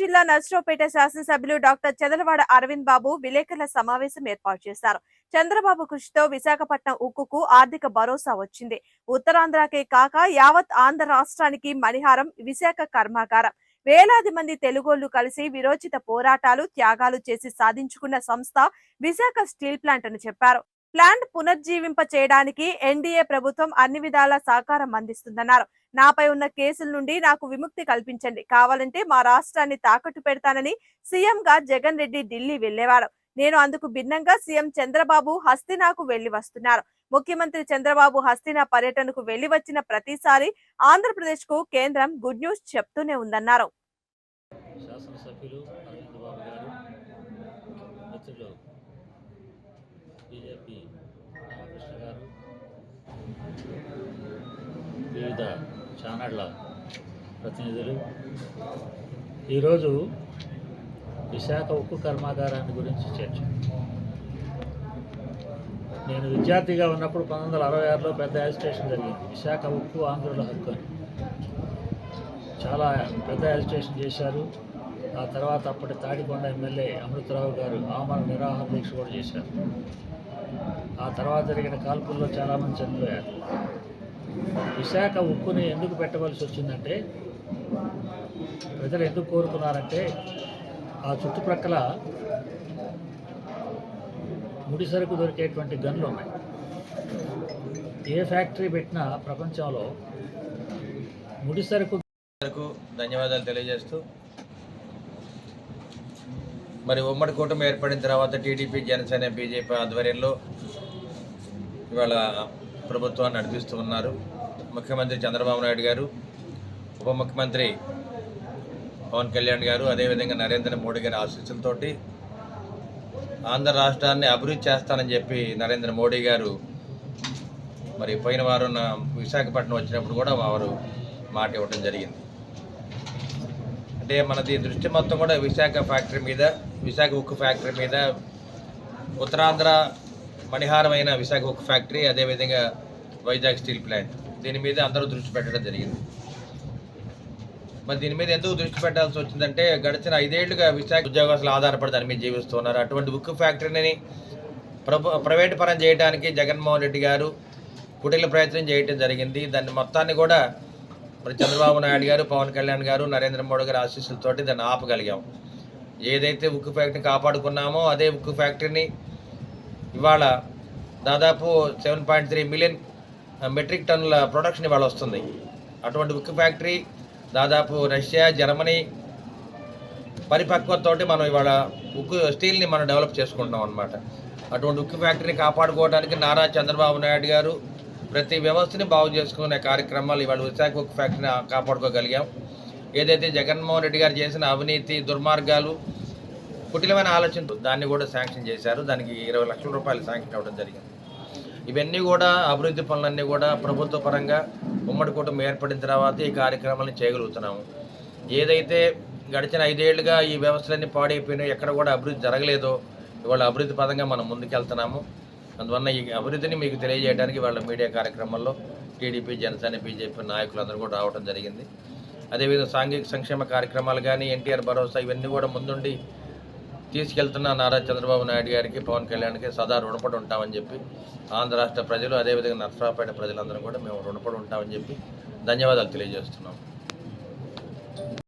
జిల్లా నర్సరావుపేట శాసనసభ్యులు డాక్టర్ చదలవాడ అరవింద్ బాబు విలేకరుల సమావేశం ఏర్పాటు చేశారు. చంద్రబాబు కృషితో విశాఖపట్నం ఉక్కుకు ఆర్థిక భరోసా వచ్చింది. ఉత్తరాంధ్రకే కాక యావత్ ఆంధ్ర రాష్ట్రానికి మణిహారం విశాఖ కర్మాగారం. వేలాది మంది తెలుగోళ్ళు కలిసి విరోచిత పోరాటాలు త్యాగాలు చేసి సాధించుకున్న సంస్థ విశాఖ స్టీల్ ప్లాంట్ అని చెప్పారు. ప్లాంట్ పునర్జీవింప చేయడానికి ఎన్డీఏ ప్రభుత్వం అన్ని విధాల సహకారం అందిస్తుందన్నారు. నాపై ఉన్న కేసుల నుండి నాకు విముక్తి కల్పించండి. కావాలంటే మా రాష్ట్రాన్ని తాకట్టు పెడతానని సీఎం గా జగన్ రెడ్డి ఢిల్లీ వెళ్ళేవారు నేను అందుకు భిన్నంగా సీఎం చంద్రబాబు హస్తినాకు వెళ్ళి వస్తున్నారు. ముఖ్యమంత్రి చంద్రబాబు హస్తినా పర్యటనకు వెళ్ళి వచ్చిన ప్రతిసారి ఆంధ్రప్రదేశ్కు కేంద్రం గుడ్ న్యూస్ చెప్తూనే ఉందన్నారు. శాసనసభ్యులు ఛానళ్ళ ప్రతినిధులు. ఈరోజు విశాఖ ఉక్కు కర్మాగారాన్ని గురించి చర్చ. నేను విద్యార్థిగా ఉన్నప్పుడు పంతొమ్మిది వందల అరవై ఆరులో పెద్ద యాజిటేషన్ జరిగింది. విశాఖ ఉక్కు ఆంధ్రుల హక్కు అని. చాలా పెద్ద యాజిటేషన్ చేశారు. ఆ తర్వాత అప్పటి తాడికొండ ఎమ్మెల్యే అమృతరావు గారు ఆమరణ నిరాహార దీక్ష కూడా చేశారు. ఆ తర్వాత జరిగిన కాల్పుల్లో చాలామంది చనిపోయారు. విశాఖ ఉక్కుని ఎందుకు పెట్టవలసి వచ్చిందంటే ప్రజలు ఎందుకు కోరుకున్నారంటే ఆ చుట్టుప్రక్కల ముడి సరుకు దొరికేటువంటి గన్లు ఉన్నాయి. ఏ ఫ్యాక్టరీ పెట్టినా ప్రపంచంలో ముడి సరుకు ధన్యవాదాలు తెలియజేస్తూ మరి ఉమ్మడి కూటమి ఏర్పడిన తర్వాత టీడీపీ జనసేన బీజేపీ ఆధ్వర్యంలో ఇవాళ ప్రభుత్వాన్ని నడిపిస్తూ ఉన్నారు. ముఖ్యమంత్రి చంద్రబాబు నాయుడు గారు ఉప ముఖ్యమంత్రి పవన్ కళ్యాణ్ గారు అదేవిధంగా నరేంద్ర మోడీ గారి ఆశీస్సులతోటి ఆంధ్ర రాష్ట్రాన్ని అభివృద్ధి చేస్తానని చెప్పి నరేంద్ర మోడీ గారు మరి పోయిన వారం విశాఖపట్నం వచ్చినప్పుడు కూడా వారు మాట ఇవ్వడం జరిగింది. అంటే మనది దృష్టి మొత్తం కూడా విశాఖ ఫ్యాక్టరీ మీద విశాఖ ఉక్కు ఫ్యాక్టరీ మీద ఉత్తరాంధ్ర మణిహారమైన విశాఖ ఒక ఫ్యాక్టరీ అదేవిధంగా వైజాగ్ స్టీల్ ప్లాంట్. దీని మీద అందరూ దృష్టి పెట్టడం జరిగింది. మరి దీని మీద ఎందుకు దృష్టి పెట్టాల్సి వచ్చిందంటే గడిచిన ఐదేళ్ళుగా విశాఖ ఉద్యోగస్తులు ఆధారపడి దాని మీద జీవిస్తున్నారు. అటువంటి ఉక్కు ఫ్యాక్టరీని ప్రభు ప్రైవేట్ పరం చేయడానికి జగన్మోహన్ రెడ్డి గారు కుటీల ప్రయత్నం చేయటం జరిగింది. దాన్ని మొత్తాన్ని కూడా మరి చంద్రబాబు నాయుడు గారు పవన్ కళ్యాణ్ గారు నరేంద్ర మోడీ గారి ఆశీస్సులతోటి దాన్ని ఆపగలిగాం. ఏదైతే ఉక్కు ఫ్యాక్టరీని కాపాడుకున్నామో అదే ఉక్కు ఫ్యాక్టరీని ఇవాళ దాదాపు seven point three million metric టన్నుల ప్రొడక్షన్ ఇవాళ వస్తుంది. అటువంటి ఉక్కు ఫ్యాక్టరీ దాదాపు రష్యా జర్మనీ పరిపక్వతతోటి మనం ఇవాళ ఉక్కు స్టీల్ని మనం డెవలప్ చేసుకుంటున్నాం అనమాట అటువంటి ఉక్కు ఫ్యాక్టరీని కాపాడుకోవడానికి నారా చంద్రబాబు నాయుడు గారు ప్రతి వ్యవస్థని బాగు చేసుకునే కార్యక్రమాలు ఇవాళ విశాఖ ఉక్కు ఫ్యాక్టరీని కాపాడుకోగలిగాం. ఏదైతే జగన్మోహన్ రెడ్డి గారు చేసిన అవినీతి దుర్మార్గాలు కుటిలమైన ఆలోచన దాన్ని కూడా శాంక్షన్ చేశారు. దానికి ఇరవై లక్షల రూపాయలు శాంక్షన్ అవ్వడం జరిగింది. ఇవన్నీ కూడా అభివృద్ధి పనులన్నీ కూడా ప్రభుత్వ పరంగా ఉమ్మడి కుటుంబం ఏర్పడిన తర్వాత ఈ కార్యక్రమాలను చేయగలుగుతున్నాము. ఏదైతే గడిచిన ఐదేళ్ళుగా ఈ వ్యవస్థలన్నీ పాడైపోయినాయి ఎక్కడ కూడా అభివృద్ధి జరగలేదో ఇవాళ అభివృద్ధి పదంగా మనం ముందుకెళ్తున్నాము. అందువల్ల ఈ అభివృద్ధిని మీకు తెలియజేయడానికి వాళ్ళ మీడియా కార్యక్రమంలో టీడీపీ జనసేన బీజేపీ నాయకులందరూ కూడా రావడం జరిగింది. అదేవిధంగా సాంఘిక సంక్షేమ కార్యక్రమాలు కానీ ఎన్టీఆర్ భరోసా ఇవన్నీ కూడా ముందుండి తీసుకెళ్తున్న నారా చంద్రబాబు నాయుడు గారికి పవన్ కళ్యాణ్కి సదా రుణపడి ఉంటామని చెప్పి ఆంధ్ర రాష్ట్ర ప్రజలు అదేవిధంగా నర్సరావుపేట ప్రజలందరూ కూడా మేము రుణపడి ఉంటామని చెప్పి ధన్యవాదాలు తెలియజేస్తున్నాం.